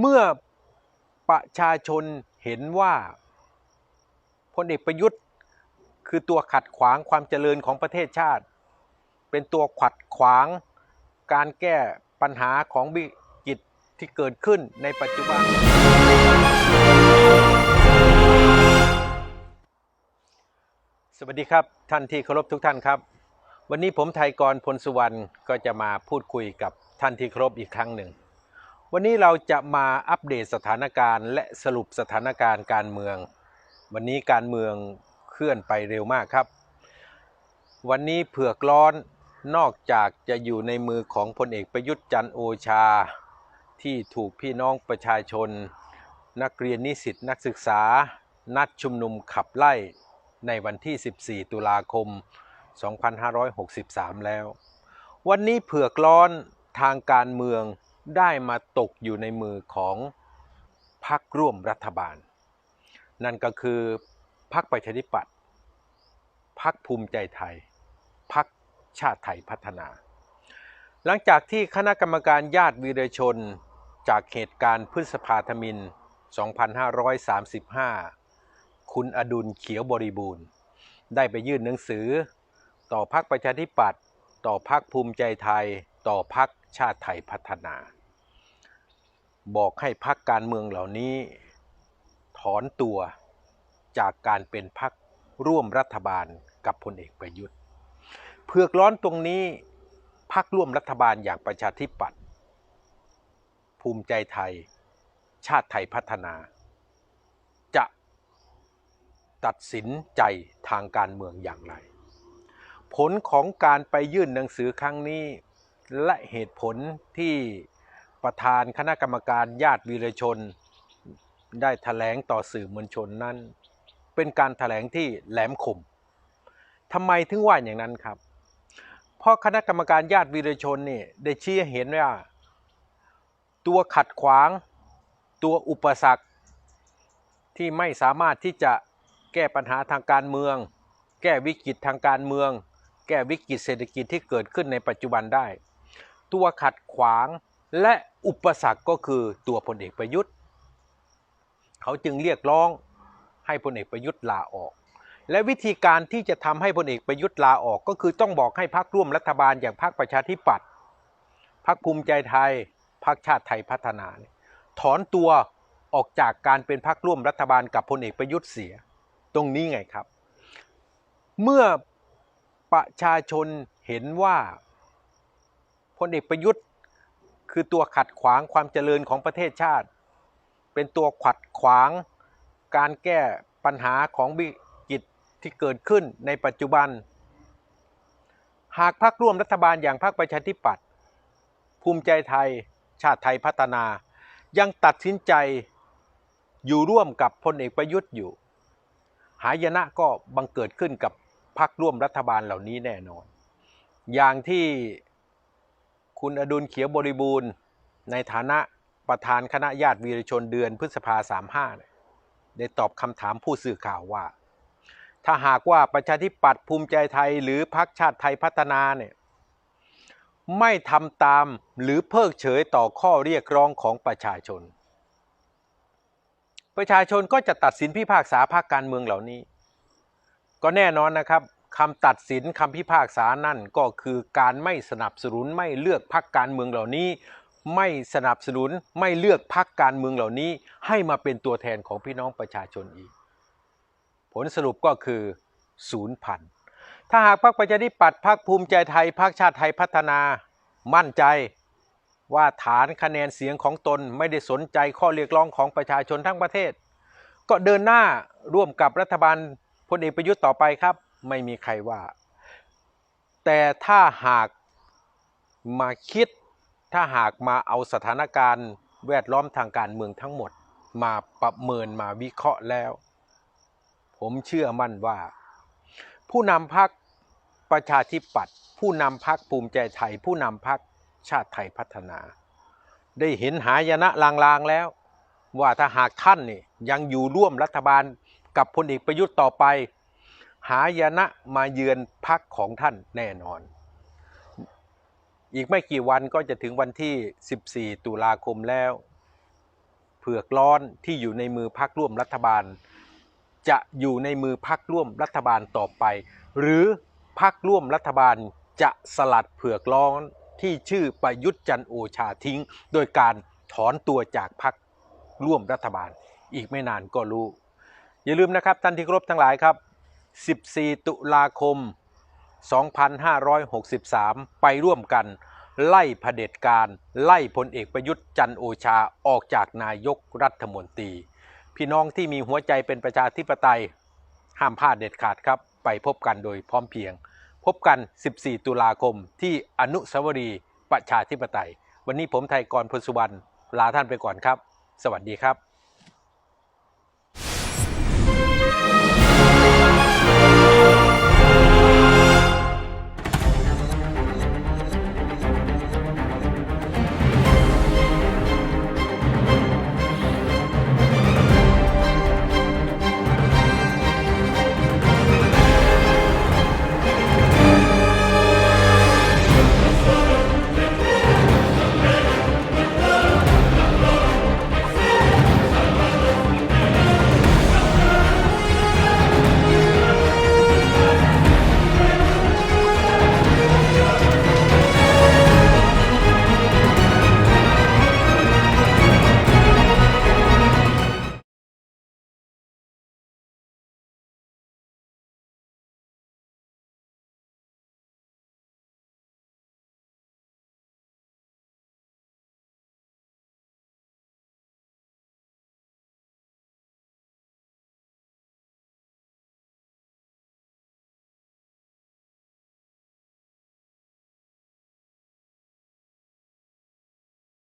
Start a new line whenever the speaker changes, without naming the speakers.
เมื่อประชาชนเห็นว่าพลเอกประยุทธ์คือตัวขัดขวางความเจริญของประเทศชาติ เป็นตัวขัดขวางการแก้ปัญหาของวิกฤตที่เกิดขึ้นในปัจจุบัน สวัสดีครับท่านที่เคารพทุกท่านครับ วันนี้ผมไทยกรพลสุวรรณก็จะมาพูดคุยกับท่านที่เคารพอีกครั้งหนึ่ง วันนี้เราจะมาอัปเดตสถานการณ์ และสรุปสถานการณ์การเมือง วันนี้การเมืองเคลื่อนไปเร็วมากครับ วันนี้เผือกร้อนนอกจากจะอยู่ในมือของพลเอกประยุทธ์จันโอชา ที่ถูกพี่น้องประชาชน นักเรียนนิสิตนักศึกษา นัดชุมนุมขับไล่ในวันที่ 14 ตุลาคม 2563 แล้ว วันนี้เผือกร้อนทางการเมือง ได้มาตกอยู่ในมือของพรรคร่วมรัฐบาล นั่นก็คือพรรคประชาธิปัตย์พรรคภูมิใจไทยพรรคชาติไทยพัฒนา หลังจากที่คณะกรรมการญาติวีรชนจากเหตุการณ์พฤษภาธมิน 2535 คุณอดุลเขียวบริบูรณ์ ได้ไปยื่นหนังสือ ต่อพรรคประชาธิปัตย์ต่อพรรคภูมิใจไทย ต่อพรรค ชาติไทยพัฒนา บอกให้พรรคการเมืองเหล่านี้ถอนตัวจากการเป็นพรรคร่วมรัฐบาลกับพลเอกประยุทธ์ เผือกร้อนตรงนี้พรรคร่วมรัฐบาลอย่างประชาธิปัตย์ภูมิใจไทย ชาติไทยพัฒนา จะตัดสินใจทางการเมืองอย่างไร ผลของการไปยื่นหนังสือครั้งนี้ และเหตุผลที่ประธานคณะกรรมการญาติวีรชน ได้ถแถลงต่อสื่อมวลชนนั้น เป็นการถแถลงที่แหลมคมทำไมถึงว่าอย่างนั้นครับ เพราะคณะกรรมการญาติวีรชนนี่ได้ชี้เห็นว่า ตัวขัดขวาง ตัวอุปสรรค ที่ไม่สามารถที่จะแก้ปัญหาทางการเมือง แก้วิกฤตทางการเมือง แก้วิกฤตเศรษฐกิจที่เกิดขึ้นในปัจจุบันได้ ตัวขัดขวางและอุปสรรคก็คือตัวพลเอกประยุทธ์ เขาจึงเรียกร้องให้พลเอกประยุทธ์ลาออก และวิธีการที่จะทำให้พลเอกประยุทธ์ลาออกก็คือต้องบอกให้พรรคร่วมรัฐบาลอย่างพรรคประชาธิปัตย์พรรคภูมิใจไทยพรรคชาติไทยพัฒนา ถอนตัวออกจากการเป็นพรรคร่วมรัฐบาลกับพลเอกประยุทธ์เสีย ตรงนี้ไงครับ เมื่อประชาชนเห็นว่า ลเอกประยุทธ์ คือตัวขัดขวางความเจริญของประเทศชาติ เป็นตัวขัดขวางการแก้ปัญหาของวิกฤตที่เกิดขึ้นในปัจจุบัน หากพรรคร่วมรัฐบาลอย่างพรรคประชาธิปัตย์ภูมิใจไทย ชาติไทยพัฒนา ยังตัดสินใจอยู่ร่วมกับพลเอกประยุทธ์อยู่ หายนะก็บังเกิดขึ้นกับพรรคร่วมรัฐบาลเหล่านี้แน่นอน อย่างที่ คุณอดุลเขียวบริบูรณ์ ในฐานะประธานคณะญาติวีรชนเดือนพฤษภาสามห้าได้ตอบคำถามผู้สื่อข่าวว่า ถ้าหากว่าประชาธิปัตย์ภูมิใจไทยหรือพรรคชาติไทยพัฒนาเนี่ยไม่ทำตามหรือเพิกเฉยต่อข้อเรียกร้องของประชาชน ประชาชนก็จะตัดสินพิพากษาภาคการเมืองเหล่านี้ ก็แน่นอนนะครับ คำตัดสินคำพิพากษานั่นก็คือการไม่สนับสนุนไม่เลือกพรรคการเมืองเหล่านี้ ไม่สนับสนุนไม่เลือกพรรคการเมืองเหล่านี้ ให้มาเป็นตัวแทนของพี่น้องประชาชนอีก ผลสรุปก็คือศูนย์พันถ้าหากพรรคประชาธิปัตย์พรรคภูมิใจไทยพรรคชาติไทยพัฒนา มั่นใจว่าฐานคะแนนเสียงของตนไม่ได้สนใจข้อเรียกร้องของประชาชนทั้งประเทศ ก็เดินหน้าร่วมกับรัฐบาลพลเอกประยุทธ์ต่อไปครับ ไม่มีใครว่า แต่ถ้าหากมาคิด ถ้าหากมาเอาสถานการณ์แวดล้อมทางการเมืองทั้งหมด มาประเมินมาวิเคราะห์แล้ว ผมเชื่อมั่นว่า ผู้นำพักประชาธิปัตย์ผู้นำพักภูมิใจไทย ผู้นำพักชาติไทยพัฒนา ได้เห็นหายนะลางๆแล้ว ว่าถ้าหากท่านนี่ยังอยู่ร่วมรัฐบาลกับพลเอกประยุทธ์ต่อไป หายนะมาเยือนพักของท่านแน่นอน อีกไม่กี่วันก็จะถึงวันที่ 14 ตุลาคมแล้ว เผือกร้อนที่อยู่ในมือพักร่วมรัฐบาล จะอยู่ในมือพักร่วมรัฐบาลต่อไป หรือพักร่วมรัฐบาลจะสลัดเผือกร้อนที่ชื่อประยุทธ์จันโอชาทิ้ง โดยการถอนตัวจากพักร่วมรัฐบาล อีกไม่นานก็รู้ อย่าลืมนะครับท่านที่ครพทั้งหลายครับ 14 ตุลาคม 2563 ไปร่วมกันไล่เผด็จการไล่พลเอกประยุทธ์จันโอชาออกจากนายกรัฐมนตรี พี่น้องที่มีหัวใจเป็นประชาธิปไตย ห้ามพลาดเด็ดขาดครับ ไปพบกันโดยพร้อมเพียง พบกัน 14 ตุลาคมที่อนุสาวรีย์ประชาธิปไตย วันนี้ผมไทยกรพลสุวรรณลาท่านไปก่อนครับ สวัสดีครับ